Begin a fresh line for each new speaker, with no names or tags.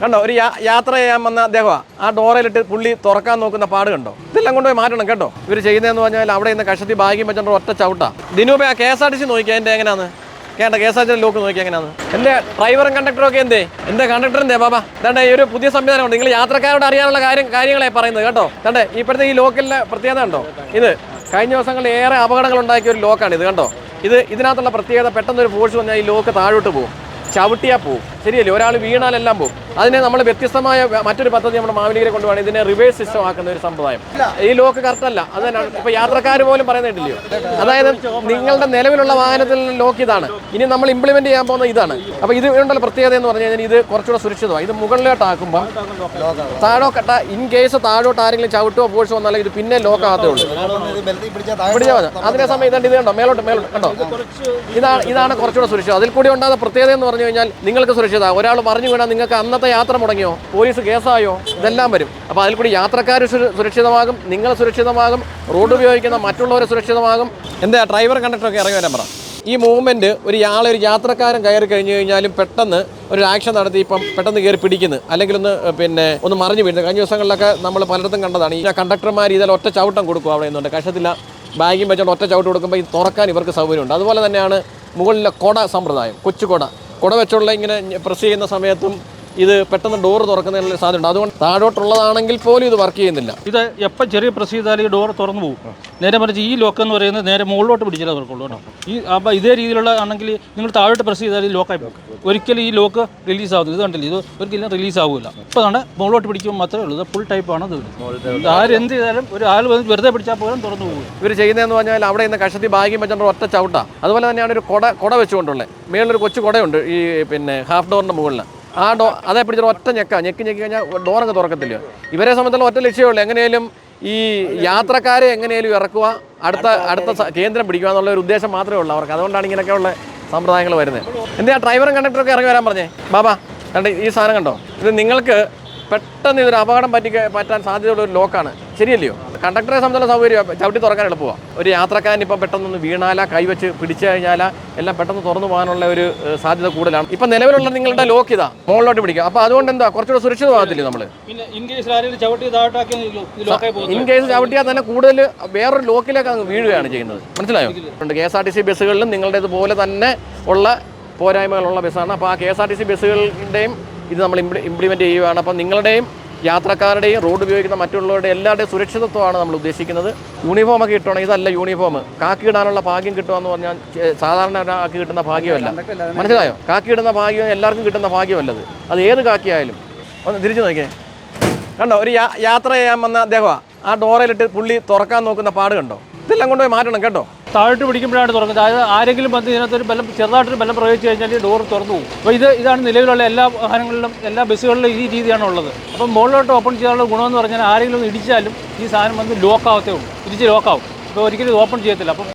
കണ്ടോ ഒരു യാത്ര ചെയ്യാൻ വന്ന അദ്ദേഹമാണ് ആ ഡോറയിലിട്ട് പുള്ളി തുറക്കാൻ നോക്കുന്ന പാട് കണ്ടോ? ഇതെല്ലാം കൊണ്ടുപോയി മാറ്റണം കേട്ടോ. ഇവർ ചെയ്യുന്നതെന്ന് പറഞ്ഞാൽ അവിടെ ഇന്ന് കഷത്തി ഭാഗ്യം വെച്ചോണ്ട് ഒറ്റ ചവിട്ടാ. ദിനൂപേ ആ K S R T C നോക്കിയാൽ എന്റെ എങ്ങനെയാണ് കേട്ട കെ എസ് ആർ ടി ലോക്ക് നോക്കിയാൽ എങ്ങനെയാണ് എന്റെ ഡ്രൈവറും കണ്ടക്ടറും ഒക്കെ എന്തേ? എന്റെ കണ്ടക്ടർ എന്തേ ബാബാ? ഇതാണ്ട് ഈ ഒരു പുതിയ സംവിധാനമുണ്ട്. നിങ്ങൾ യാത്രക്കാരോട് അറിയാനുള്ള കാര്യം കാര്യങ്ങളെ പറയുന്നത് കേട്ടോ. കണ്ടേ ഇപ്പോഴത്തെ ഈ ലോക്കിലെ പ്രത്യേകത ഉണ്ടോ ഇത് കഴിഞ്ഞ ദിവസങ്ങളിൽ ഏറെ അപകടങ്ങൾ ഉണ്ടാക്കിയ ഒരു ലോക്കാണ് ഇത് കണ്ടോ? ഇത് ഇതിനകത്തുള്ള പ്രത്യേകത പെട്ടെന്ന് ഒരു ഫോഴ്സ് വന്നാൽ ഈ ലോക്ക് താഴോട്ട് പോകും. ചവിട്ടിയാൽ പോകും. ശരിയല്ലേ? ഒരാൾ വീണാലെല്ലാം പോകും. അതിനെ നമ്മൾ വ്യത്യസ്തമായ മറ്റൊരു പദ്ധതി നമ്മുടെ മാവേലിക്കരെ കൊണ്ടുപോകണം ഇതിനെ റിവേഴ്സ് സിസ്റ്റം ആക്കുന്ന ഒരു സമ്പ്രദായം. ഈ ലോക്ക് കറക്റ്റ് അല്ല. അത് തന്നെയാണ് ഇപ്പൊ യാത്രക്കാർ പോലും പറയുന്നില്ലയോ അതായത് നിങ്ങളുടെ നിലവിലുള്ള വാഹനത്തിൽ ലോക്ക് ഇതാണ്. ഇനി നമ്മൾ ഇംപ്ലിമെന്റ് ചെയ്യാൻ പോകുന്ന ഇതാണ്. അപ്പൊ ഇത് ഉണ്ടല്ലോ പ്രത്യേകത എന്ന് പറഞ്ഞു കഴിഞ്ഞാൽ ഇത് കുറച്ചുകൂടെ സുരക്ഷിതമാണ്. ഇത് മുകളിലോട്ടാക്കുമ്പോൾ താഴോക്കട്ട ഇൻ കേസ് താഴോട്ട് ആരെങ്കിലും ചവിട്ടോ പോഴ്സ് വന്നാലും ഇത് പിന്നെ ലോക്ക് ആകത്തേ ഉള്ളൂ. പിടിച്ചാൽ അതിനെ സമയം ഇതാണ്ട് ഇത് കണ്ടോ? മേലോട്ട് മേലോട്ട് കണ്ടോ? ഇതാണ് ഇതാണ് കുറച്ചുകൂടെ സുരക്ഷിതം. അതിൽ കൂടി ഉണ്ടാകുന്ന പ്രത്യേകത എന്ന് പറഞ്ഞു കഴിഞ്ഞാൽ നിങ്ങൾക്ക് സുരക്ഷിത ഒരാൾ പറഞ്ഞു വീണാൽ നിങ്ങൾക്ക് അന്നത്തെ യാത്ര മുടങ്ങിയോ? പോലീസ് കേസായോ? ഇതെല്ലാം വരും. അപ്പോൾ അതിൽ കൂടി യാത്രക്കാർ സുരക്ഷിതമാകും നിങ്ങൾ സുരക്ഷിതമാകും റോഡ് ഉപയോഗിക്കുന്ന മറ്റുള്ളവർ സുരക്ഷിതമാകും. എന്താ ഡ്രൈവർ കണ്ടക്ടറൊക്കെ ഇറങ്ങി വരാൻ പറ. ഈ മൂവ്മെന്റ് ഒരു ആളെ ഒരു യാത്രക്കാരൻ കയറി കഴിഞ്ഞു കഴിഞ്ഞാലും പെട്ടെന്ന് ഒരു ആക്ഷൻ നടത്തി ഇപ്പം പെട്ടെന്ന് കയറി പിടിക്കുന്നു. അല്ലെങ്കിൽ ഒന്ന് പിന്നെ ഒന്ന് മറിഞ്ഞു വീഴുന്നു. കഴിഞ്ഞ ദിവസങ്ങളിലൊക്കെ നമ്മൾ പലയിടത്തും കണ്ടതാണ്. ഈ കണ്ടക്ടർമാർ ഇതിൽ ഒറ്റ ചവിട്ടം കൊടുക്കും അവിടെ നിന്നുണ്ട്. കഷത്തില്ല ബാഗും വെച്ചോണ്ട് ഒറ്റ ചവിട്ട് കൊടുക്കുമ്പോൾ ഇത് തുറക്കാൻ ഇവർക്ക് സൗകര്യമുണ്ട്. അതുപോലെ തന്നെയാണ് മുകളിലെ കൊട സമ്പ്രദായം കൊച്ചു കൊട. കുട വെച്ചുള്ള ഇങ്ങനെ പ്രസ് ചെയ്യുന്ന സമയത്തും ഇത് പെട്ടെന്ന് ഡോർ തുറക്കുന്നതിനുള്ള സാധ്യതയുണ്ട്. അതുകൊണ്ട് താഴോട്ടുള്ളതാണെങ്കിൽ പോലും ഇത് വർക്ക് ചെയ്യുന്നില്ല.
ഇത് എപ്പോൾ ചെറിയ പ്രസ് ചെയ്താലും ഈ ഡോർ തുറന്നു പോകും. നേരെ മറിച്ച് ഈ ലോക്ക് എന്ന് പറയുന്നത് നേരെ മുകളിലോട്ട് പിടിച്ചാലേ തുറക്കുള്ളൂ കേട്ടോ. ഈ അപ്പോൾ ഇതേ രീതിയിലുള്ള ആണെങ്കിൽ നിങ്ങൾ താഴോട്ട് പ്രസ് ചെയ്താൽ ഈ ലോക്കായി പോകും. ഒരിക്കലും ഈ ലോക്ക് റിലീസ് ആവുന്നത് ഇത് കണ്ടില്ല? ഇത് ഒരിക്കലും റിലീസ് ആവില്ല ഇപ്പോൾ ആണ് മുകളിലോട്ട് പിടിക്കുമ്പോൾ മാത്രമേ ഉള്ളൂ. ഇത് ഫുൾ ടൈപ്പാണ് ഇത്. ആരെന്ത് ചെയ്താലും ഒരു ആൾ വന്ന് വെറുതെ പിടിച്ചാൽ പോലും തുറന്നു പോകും.
ഇവർ ചെയ്യുന്നതെന്ന് പറഞ്ഞാൽ അവിടെ ഇന്ന് കഷത്തി ബാഗും വെച്ചോണ്ട് ഒറ്റ ചവിട്ടാ. അതുപോലെ തന്നെയാണ് ഒരു കൊട കൊട വെച്ചുകൊണ്ടുള്ളത് മേളിലൊരു കൊച്ചു കൊടയുണ്ട്. ഈ പിന്നെ ഹാഫ് ഡോറിന്റെ മുകളിൽ ആ ഡോ അതേ പിടിച്ചിട്ട് ഒറ്റ ഞെക്ക. ഞെക്കി ഞെക്കി കഴിഞ്ഞാൽ ഡോറൊക്കെ തുറക്കത്തില്ല. ഇവരെ സംബന്ധിച്ചുള്ള ഒറ്റ ലക്ഷ്യമുള്ളൂ എങ്ങനെയും ഈ യാത്രക്കാരെ എങ്ങനെയും ഇറക്കുക അടുത്ത അടുത്ത കേന്ദ്രം പിടിക്കുക എന്നുള്ള ഒരു ഉദ്ദേശം മാത്രമേ ഉള്ളൂ അവർക്ക്. അതുകൊണ്ടാണ് ഇങ്ങനെയൊക്കെയുള്ള സമ്പ്രദായങ്ങൾ വരുന്നത്. എന്തിനാ ഡ്രൈവറും കണ്ടക്ടറൊക്കെ ഇറങ്ങി വരാൻ പറഞ്ഞേ? ബാബാ കണ്ട ഈ സാധനം കണ്ടോ? ഇത് നിങ്ങൾക്ക് പെട്ടെന്ന് ഇതൊരു അപകടം പറ്റി പറ്റാൻ സാധ്യതയുള്ള ഒരു ലോക്കാണ്. ശരിയല്ലയോ? കണ്ടക്ടറെ സംബന്ധിച്ചുള്ള സൗകര്യം ചവിട്ടി തുറക്കാൻ എളുപ്പമാണ് ഒരു യാത്രക്കാരൻ ഇപ്പം പെട്ടെന്നൊന്ന് വീണാല കൈവച്ച് പിടിച്ചു കഴിഞ്ഞാൽ എല്ലാം പെട്ടെന്ന് തുറന്നു പോകാനുള്ള ഒരു സാധ്യത കൂടുതലാണ്. ഇപ്പം നിലവിലുള്ള നിങ്ങളുടെ ലോക്ക് ഇതാ മുകളിലോട്ട് പിടിക്കുക. അപ്പോൾ അതുകൊണ്ട് എന്താ കുറച്ചുകൂടെ സുരക്ഷിതമാകത്തില്ലേ നമ്മൾ
ഇൻ കേസ്
ചവിട്ടിയാൽ തന്നെ കൂടുതൽ വേറൊരു ലോക്കിലേക്ക് അങ്ങ് വീഴുകയാണ് ചെയ്യുന്നത്. മനസ്സിലായോ? K S R T C ബസ്സുകളിലും നിങ്ങളുടേതുപോലെ തന്നെ ഉള്ള പോരായ്മകളുള്ള ബസ്സാണ്. അപ്പോൾ ആ K S R T C ബസ്സുകളുടെയും ഇത് നമ്മൾ ഇംപ്ലിമെന്റ് ചെയ്യുകയാണ് അപ്പം നിങ്ങളുടെയും യാത്രക്കാരുടെയും റോഡ് ഉപയോഗിക്കുന്ന മറ്റുള്ളവരുടെ എല്ലാവരുടെയും സുരക്ഷിതത്വമാണ് നമ്മൾ ഉദ്ദേശിക്കുന്നത്. യൂണിഫോം ഒക്കെ ഇട്ടോണം. ഇതല്ല യൂണിഫോം. കാക്കി ഇടാനുള്ള ഭാഗ്യം കിട്ടുമെന്ന് പറഞ്ഞാൽ സാധാരണ ഒരാൾക്ക് കിട്ടുന്ന ഭാഗ്യമല്ല. മനസ്സിലായോ? കാക്കി ഇടുന്ന ഭാഗ്യം എല്ലാവർക്കും കിട്ടുന്ന ഭാഗ്യമല്ലത്. അത് ഏത് കാക്കിയായാലും. ഒന്ന് തിരിച്ചു നോക്കിയേ. കണ്ടോ? ഒരു യാത്ര ചെയ്യാൻ വന്ന അദ്ദേഹമാണ് ആ ഡോറയിലിട്ട് പുള്ളി തുറക്കാൻ നോക്കുന്ന പാട് കണ്ടോ? ഇതെല്ലാം കൊണ്ടുപോയി മാറ്റണം കേട്ടോ.
താഴോട്ട് പിടിക്കുമ്പോഴാണ് തുറക്കുന്നത് അതായത് ആരെങ്കിലും വന്ന് ഇതിനകത്തൊരു ബലം ചെറുതായിട്ടൊരു ബലം പ്രയോഗിച്ച് കഴിഞ്ഞാൽ ഡോർ തുറന്നു പോകും. അപ്പോൾ ഇത് ഇതാണ് നിലവിലുള്ള എല്ലാ വാഹനങ്ങളിലും എല്ലാ ബസ്സുകളിലും ഈ രീതിയാണ് ഉള്ളത്. അപ്പം മുകളിലോട്ട് ഓപ്പൺ ചെയ്യാനുള്ള ഗുണമെന്ന് പറഞ്ഞാൽ ആരെങ്കിലും ഇടിച്ചാലും ഈ സാധനം വന്ന് ലോക്കാവത്തേ ഉള്ളൂ. ഇടിച്ച് ലോക്കാവും അപ്പോൾ ഒരിക്കലും ഓപ്പൺ ചെയ്യത്തില്ല. അപ്പം